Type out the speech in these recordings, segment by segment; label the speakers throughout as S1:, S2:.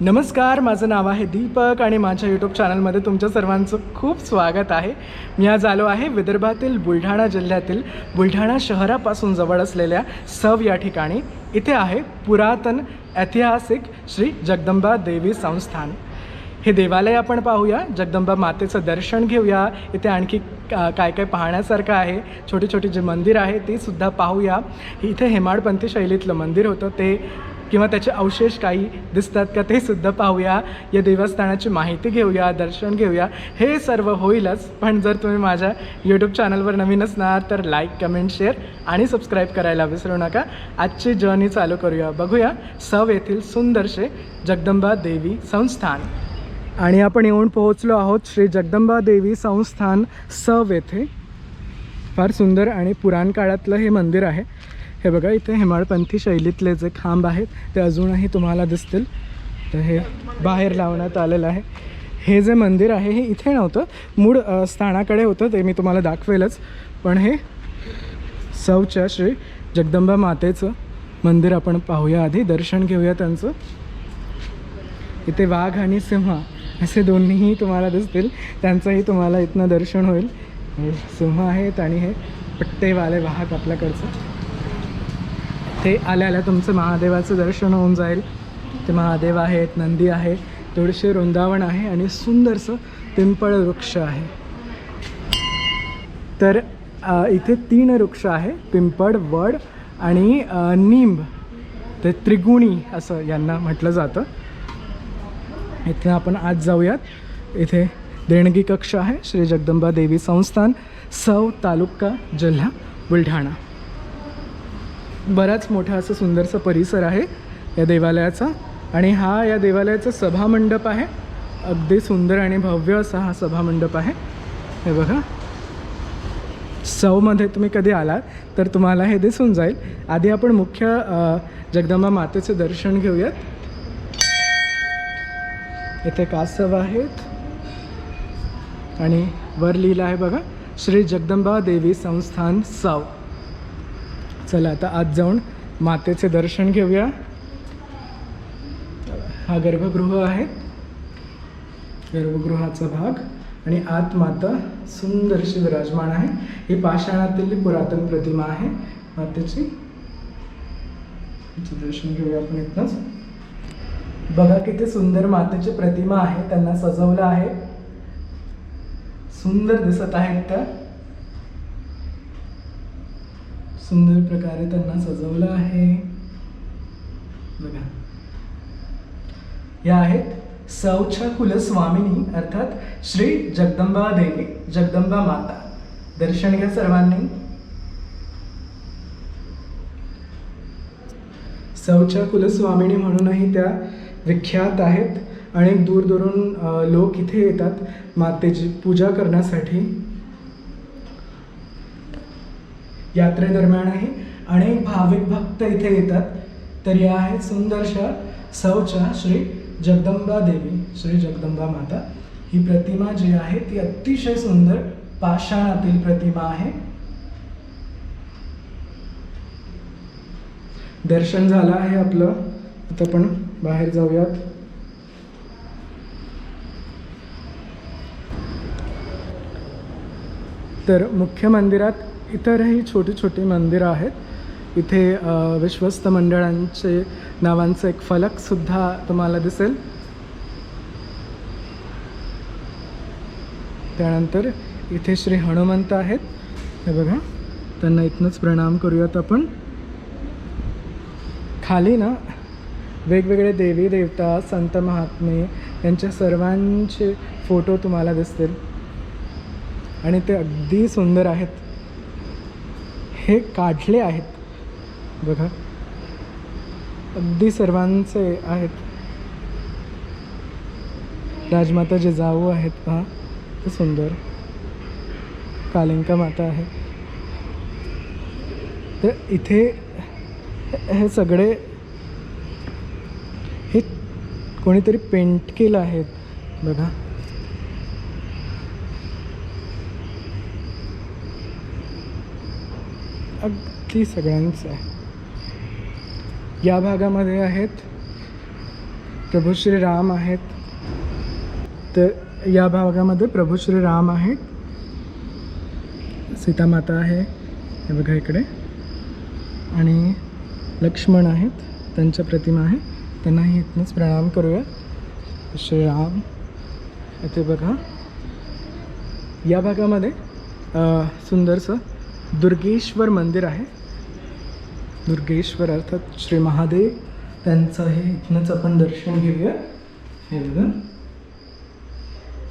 S1: नमस्कार माझं नाव आहे दीपक आणि माझ्या यूट्यूब चॅनलमध्ये तुमच्या सर्वांचं खूप स्वागत आहे. मी आज आलो आहे विदर्भातील बुलढाणा जिल्ह्यातील बुलढाणा शहरापासून जवळ असलेल्या सव या ठिकाणी. इथे आहे पुरातन ऐतिहासिक श्री जगदंबा देवी संस्थान. हे देवालय आपण पाहूया. जगदंबा मातेचं दर्शन घेऊया. इथे आणखी का- काय काय पाहण्यासारखं आहे. छोटी छोटी जे मंदिर आहे ते सुद्धा पाहूया. इथे हेमाडपंथी शैलीतलं मंदिर होतं. ते किंवा त्याचे अवशेष काही दिसतात का ते सुद्धा पाहूया. या देवस्थानाची माहिती घेऊया दर्शन घेऊया. हे सर्व होईलच पण जर तुम्ही माझ्या यूट्यूब चॅनलवर नवीन असणार तर लाईक कमेंट शेअर आणि सबस्क्राईब करायला विसरू नका. आजची जर्नी चालू करूया. बघूया सव येथील सुंदरसे जगदंबा देवी संस्थान. आणि आपण येऊन पोहोचलो आहोत श्री जगदंबा देवी संस्थान सव येथे. फार सुंदर आणि पुराण काळातलं हे मंदिर आहे. हे बघा इथे हेमाळपंथी शैलीतले जे खांब आहेत ते अजूनही तुम्हाला दिसतील. तर हे बाहेर लावण्यात आलेलं आहे. हे जे मंदिर आहे हे इथे नव्हतं. मूळ स्थानाकडे होतं ते मी तुम्हाला दाखवेलच. पण हे सौच्या श्री जगदंबा मातेचं मंदिर आपण पाहूया आधी. दर्शन घेऊया त्यांचं. इथे वाघ आणि सिंह असे दोन्हीही तुम्हाला दिसतील. त्यांचंही तुम्हाला इथनं दर्शन होईल. सिंह आहेत आणि हे पट्टेवाले वाहक आपल्याकडचं. ते आल्या आल्या तुमचं महादेवाचं दर्शन होऊन जाईल. ते महादेव आहेत नंदी आहे थोडेसे वृंदावन आहे आणि सुंदरसं पिंपळ वृक्ष आहे. तर इथे तीन वृक्ष आहे पिंपळ वड आणि निंब. ते त्रिगुणी असं यांना म्हटलं जातं. इथे आपण आज जाऊयात. इथे देणगी कक्ष आहे श्री जगदंबा देवी संस्थान सौ तालुका जिल्हा बुलढाणा. बराच मोठा असं सुंदरसा परिसर आहे या देवालयाचा आणि हा या देवालयाचा सभामंडप आहे. अगदी सुंदर आणि भव्य असा हा सभामंडप आहे. हे बघा. सौमध्ये तुम्ही कधी आलात तर तुम्हाला हे दिसून जाईल. आधी आपण मुख्य जगदंबा मातेचे दर्शन घेऊयात. इथे कासव आहेत. आणि वर लिहिलं आहे बघा. श्री जगदंबा देवी संस्थान सौ. चला आता आज जाऊन मातेचे दर्शन घेऊया. हा गर्भगृह आहे. गर्भगृहाचा भाग. आणि आत माता सुंदरशी विराजमान आहे. ही पाषाणातील पुरातन प्रतिमा आहे. मातेची. दर्शन घेऊया आपण इथनंच. बघा किती सुंदर मातेची प्रतिमा आहे. त्यांना सजवलं आहे. सुंदर दिसत आहेत त्या. सुंदर प्रकारे त्यांना सजवलं आहे. बघा. या आहेत सौच्या कुलस्वामिनी अर्थात श्री जगदंबा देवी जगदंबा माता. दर्शन घ्या सर्वांनी. सौच्या कुलस्वामिनी म्हणूनही त्या विख्यात आहेत. अनेक दूरदूरून लोक इथे येतात मातेची पूजा करण्यासाठी. यात्रेदरम्यानही अनेक भाविक भक्त इथे येतात. तर या आहेत सुंदरशा सौच्या श्री जगदंबा देवी श्री जगदंबा माता. ही प्रतिमा जी आहे ती अतिशय सुंदर पाषाणातील प्रतिमा आहे. दर्शन झालं आहे आपलं. आता आपण बाहेर जाऊयात. तर मुख्य मंदिरात इतरही छोटी छोटी मंदिरं आहेत. इथे विश्वस्त मंडळांचे नावांचं एक फलकसुद्धा तुम्हाला दिसेल. त्यानंतर इथे श्री हनुमंत आहेत. हे बघा त्यांना इथनंच प्रणाम करूयात आपण. खाली ना वेगवेगळे देवी देवता संत महात्मे यांच्या सर्वांचे फोटो तुम्हाला दिसतील. आणि ते अगदी सुंदर आहेत. हे काढले आहेत. बघा. अगदी सर्वांचे आहेत. राजमाता जे जाऊ आहेत. पहा ते सुंदर. कालिंका माता आहे. तर इथे हे सगळे हे कोणीतरी पेंट केलं आहेत. बघा. अगदी सगळ्यांचं आहे. या भागामध्ये आहेत प्रभू श्री राम आहेत. तर या भागामध्ये प्रभू श्री राम आहेत. सीतामाता आहे. हे बघा इकडे. आणि लक्ष्मण आहेत. त्यांच्या प्रतिमा आहे. त्यांनाही इथनंच प्रणाम करूया. श्रीराम. इथे बघा. या भागामध्ये सुंदरसं दुर्गेश्वर मंदिर आहे. दुर्गेश्वर अर्थात श्री महादेव त्यांचं हे इथनंच आपण दर्शन घेऊया. हे बघा.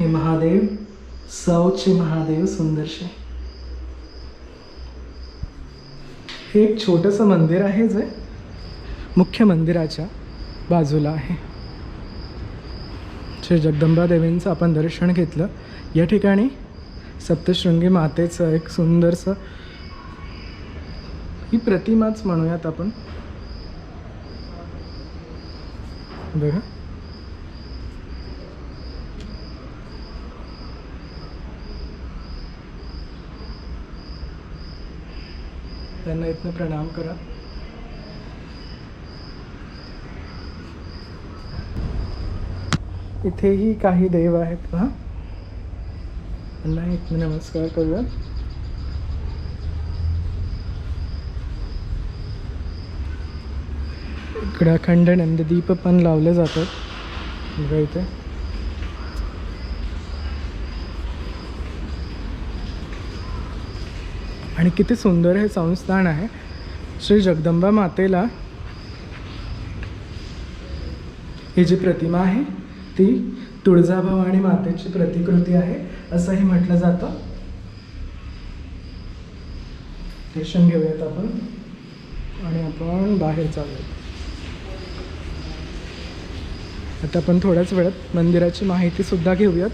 S1: हे महादेव सौचे महादेव सुंदरशे हे एक छोटंसं मंदिर आहे जे मुख्य मंदिराच्या बाजूला आहे. श्री जगदंबा देवींचं आपण दर्शन घेतलं. या ठिकाणी सप्तशृंगी मातेचं एक सुंदरसं ही प्रतिमाच म्हणूयात आपण. बघा. त्यांना इथनं प्रणाम करा. इथेही काही देव आहेत पहा. त्यांना इथनं नमस्कार करूया इकडे अखंड नंददीप पण लावले जातात. बघा इथे. आणि किती सुंदर हे संस्थान आहे. श्री जगदंबा मातेला ही जी प्रतिमा आहे ती तुळजाभवानी मातेची प्रतिकृती आहे असंही म्हटलं जातं. दर्शन घेऊयात आपण. आणि आपण बाहेर चालूयात. आता आपण थोड्याच वेळात मंदिराची माहिती सुद्धा घेऊयात.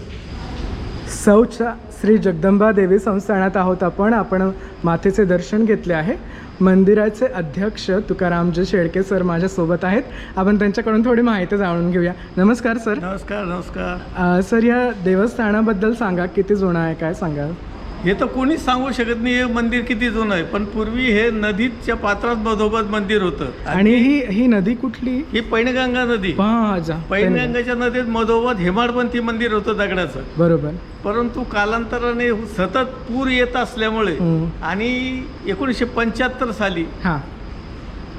S1: सौच्या श्री जगदंबा देवी संस्थानात आहोत आपण. आपण मातेचे दर्शन घेतले आहे. मंदिराचे अध्यक्ष तुकारामजी शेळके सर माझ्यासोबत आहेत. आपण त्यांच्याकडून थोडी माहिती जाणून घेऊया. नमस्कार सर.
S2: नमस्कार नमस्कार.
S1: सर या देवस्थानाबद्दल सांगा. किती जुनं आहे काय सांगाल?
S2: हे तर कोणीच सांगू शकत नाही हे मंदिर किती जुनं आहे. पण पूर्वी हे नदीच्या पात्रात मधोमध मंदिर होतं.
S1: आणि ही ही नदी कुठली?
S2: ही पैनगंगा नदी. पैनगंगाच्या नदीत मधोमध हेमाडपंथी मंदिर होतं दगडाचं.
S1: बरोबर.
S2: परंतु कालांतराने सतत पूर येत असल्यामुळे. आणि एकोणीसशे पंच्याहत्तर साली
S1: हां.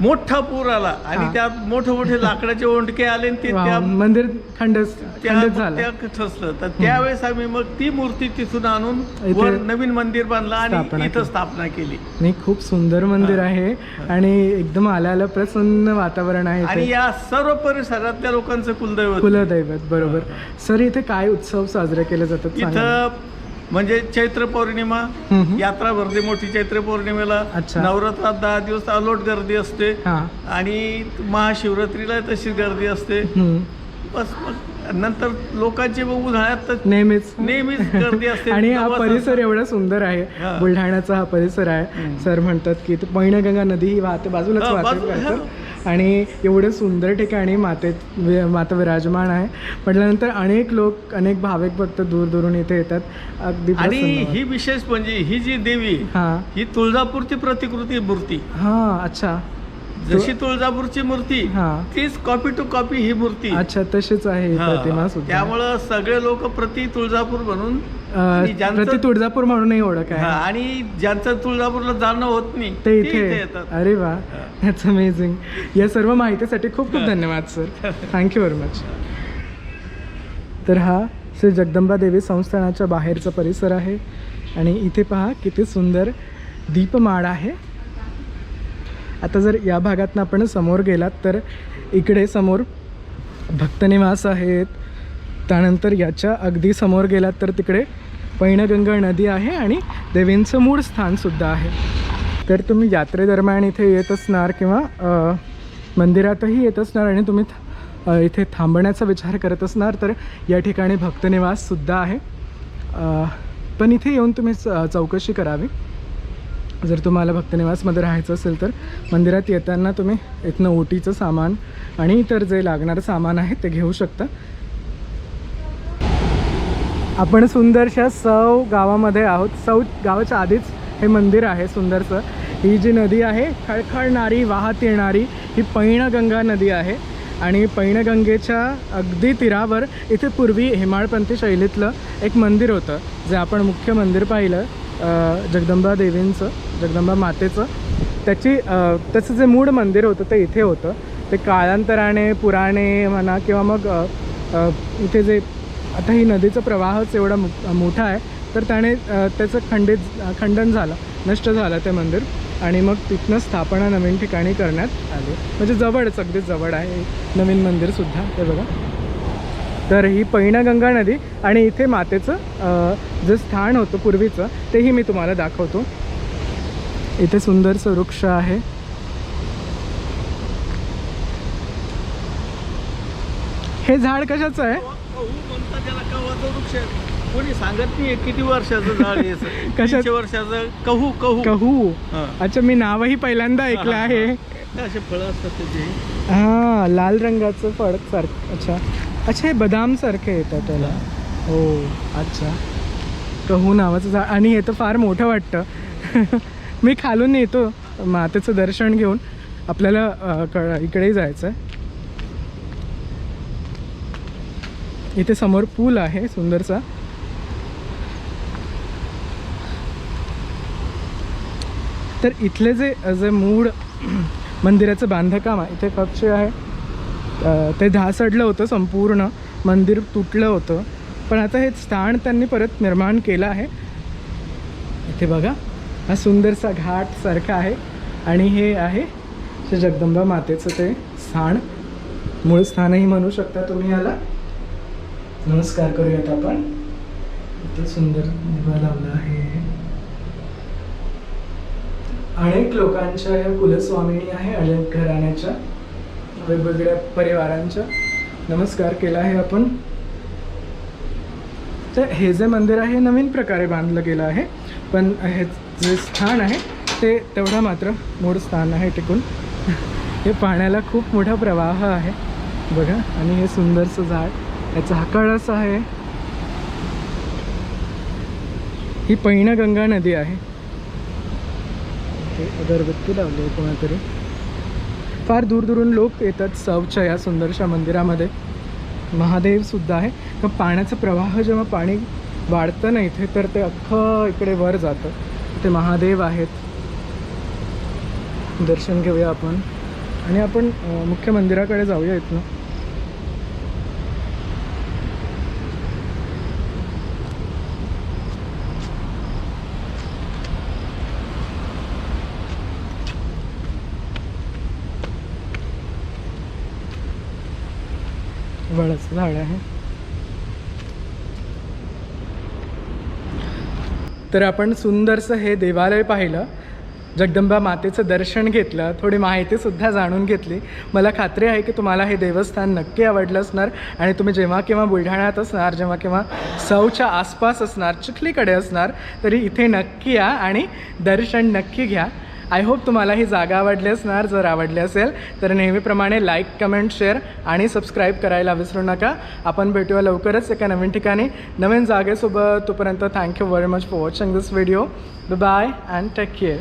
S2: मोठा पूर आला. आणि त्यात मोठे मोठे लाकडाचे ओंडके आले आणि ते त्या
S1: मंदिर खंड
S2: त्या
S1: खंडित झालं.
S2: त्या ठसलं तर त्यावेळेस आम्ही मग ती मूर्ती तिथून आणून
S1: इथे
S2: वर नवीन मंदिर बांधलं आणि इथं
S1: केली.
S2: स्थापना केली.
S1: नाही खूप सुंदर मंदिर. आहे आणि एकदम आल्या आलं प्रसन्न वातावरण आहे
S2: आणि
S1: इथे.
S2: या सर्व परिसरातल्या लोकांचं कुलदैवत.
S1: कुलदैवत बरोबर. सर इथे काय उत्सव साजरे केले जातात? सांगा ना.
S2: इथं म्हणजे चैत्र पौर्णिमा. यात्रा भरते मोठी चैत्र पौर्णिमेला
S1: अच्छा.
S2: नवरात्रात दहा दिवस अलोट गर्दी असते
S1: हा
S2: आणि महाशिवरात्रीला तशी गर्दी असते
S1: हम्म.
S2: बस मग नंतर लोकांची मग उन्हाळ्यात तर
S1: नेहमीच
S2: नेहमीच गर्दी असते
S1: आणि हा परिसर. एवढा सुंदर आहे
S2: हा.
S1: बुलढाण्याचा हा परिसर आहे. सर म्हणतात की ते पैनगंगा नदी ही वाहते बाजूलाच
S2: हा,
S1: वाहते
S2: बाजूला.
S1: आणि एवढं सुंदर ठिकाणी माते वि- माता विराजमान आहे. म्हटल्यानंतर अनेक लोक अनेक भाविक भक्त दूर दूरून इथे येतात. अगदी
S2: आणि ही विशेष म्हणजे ही जी देवी
S1: हा.
S2: ही तुळजापूरची प्रतिकृती मूर्ती.
S1: हा अच्छा.
S2: जशी तुळजापूरची मूर्ती
S1: हा.
S2: तीच कॉपी टू कॉपी ही मूर्ती.
S1: अच्छा तशीच आहे ही. प्रतिमा सुद्धा
S2: त्यामुळं सगळे लोक प्रति तुळजापूर म्हणून
S1: अ,
S2: आणि ज्यांचं-
S1: प्रति तुळजापूर म्हणूनही ओळख
S2: हा,
S1: आहे
S2: आणि ज्यांचं तुळजापूरला जाणं होत नाही
S1: ते इथे.
S2: येतात.
S1: अरे वा दॅट्स अमेझिंग या सर्व माहितीसाठी खूप खूप धन्यवाद सर थँक्यू व्हेरी मच तर हा श्री जगदंबा देवी संस्थानाच्या बाहेरचा परिसर आहे. आणि इथे पहा किती सुंदर दीपमाळ आहे. आता जर या भागातनं आपण समोर गेलात तर इकडे समोर भक्तनिवास आहेत. त्यानंतर याच्या अगदी समोर गेलात तर तिकडे पैनगंगा नदी आहे आणि देवींचं मूळ स्थानसुद्धा आहे. तर तुम्ही यात्रेदरम्यान इथे येत असणार किंवा मंदिरातही येत असणार आणि तुम्ही इथे थांबण्याचा विचार करत असणार तर या ठिकाणी भक्तनिवाससुद्धा आहे. पण इथे येऊन तुम्ही च- चौकशी करावी. जर तुम्हाला भक्तनिवासमध्ये राहायचं असेल तर मंदिरात येताना तुम्ही इथनं ओटीचं सामान आणि इतर जे लागणारं सामान आहे ते घेऊ शकता. आपण सुंदरशा सौ गावामध्ये आहोत. सौ गावाच्या आधीच हे मंदिर आहे सुंदरसं. ही जी नदी आहे खळखळणारी वाहत येणारी ही पैणगंगा नदी आहे. आणि पैणगंगेच्या अगदी तीरावर इथे पूर्वी हेमाळपंथी शैलीतलं एक मंदिर होतं जे आपण मुख्य मंदिर पाहिलं. जगदंबा देवींचं जगदंबा मातेचं. त्याची त्याचं जे मूळ मंदिर होतं ते इथे होतं. ते काळांतराने पुराणे म्हणा किंवा मग इथे जे आता ही नदीचा प्रवाहच एवढा मो- मोठा आहे तर त्याने त्याचं खंडित खंडन झालं नष्ट झालं ते मंदिर. आणि मग तिथनं स्थापना नवीन ठिकाणी करण्यात आली. म्हणजे जवळच अगदी जवळ आहे. नवीन मंदिरसुद्धा ते बघा. तर ही पैणगंगा नदी आणि इथे मातेचं जे स्थान होतं पूर्वीचं तेही मी तुम्हाला दाखवतो. इथे सुंदरसं वृक्ष आहे. हे झाड कशाचं आहे.
S2: कोणी सांगत नाही किती वर्षाचं झाड? तीनशे वर्षाचं कहू कहू.
S1: कहू. अच्छा मी नावही पहिल्यांदा ऐकलं आहे.
S2: असे फळं असतात त्याचे.
S1: हां लाल रंगाचं फळ सारखं अच्छा. अच्छा हे बदाम सारखे येतात त्याला. हो अच्छा. कहू नावाचं झाड. आणि हे तर फार मोठं वाटतं. मी खालून येतो मातेचं दर्शन घेऊन. आपल्याला अ, क इकडेही जायचं आहे. इथे समोर पूल आहे सुंदरसा. तर इथले जे जे मूळ मंदिराचं बांधकाम आहे इथे कक्ष आहे. ते ढासडलं होतं संपूर्ण. मंदिर तुटलं होतं. पण आता हे स्थान त्यांनी परत निर्माण केलं आहे. इथे बघा. हा सुंदरसा घाट सारखा आहे. आणि हे आहे श्री जगदंबा मातेचं ते स्थान. मूळ स्थानही म्हणू शकता तुम्ही याला. नमस्कार करूयात आपण. इथे सुंदर दिवा लावला आहे. अनेक लोकांच्या या कुलस्वामिनी आहे अनेक घराण्याच्या. वेगवेगळ्या परिवारांच्या नमस्कार केला आहे आपण. तर हे जे मंदिर आहे हे नवीन प्रकारे बांधलं गेलं आहे. पण हे जे स्थान आहे ते तेवढं मात्र मूळ स्थान आहे टिकून. हे पाण्याला खूप मोठा प्रवाह आहे. बघा आणि हे सुंदरसं झाड. याचं हाकळस आहे. ही पैणगंगा नदी आहे. अगरबत्ती लावली आहे कोणातरी. फार दूरदूरून लोक येतात सवच्या या सुंदरशा मंदिरामध्ये. महादेवसुद्धा आहे. तर पाण्याचा प्रवाह जेव्हा पाणी वाढतं ना इथे तर ते अख्खं इकडे वर जातं. ते महादेव आहेत. दर्शन घेऊया आपण. आणि आपण मुख्य मंदिराकडे जाऊया इथनं. वडाचं झाड आहे. तर आपण सुंदरसं हे देवालय पाहिलं. जगदंबा मातेचं दर्शन घेतलं. थोडी माहितीसुद्धा जाणून घेतली. मला खात्री आहे की तुम्हाला हे देवस्थान नक्की आवडलं असणार आणि तुम्ही जेव्हा केव्हा बुलढाण्यात असणार जेव्हा केव्हा सौच्या आसपास असणार चिखलीकडे असणार तरी इथे नक्की या आणि दर्शन नक्की घ्या. आय होप तुम्हाला ही जागा आवडली असणार. जर आवडली असेल तर नेहमीप्रमाणे लाईक कमेंट शेअर आणि सबस्क्राईब करायला विसरू नका. आपण भेटूया लवकरच एका नवीन ठिकाणी. नवीन जागेसोबत तोपर्यंत thank you very much for watching this video bye and take care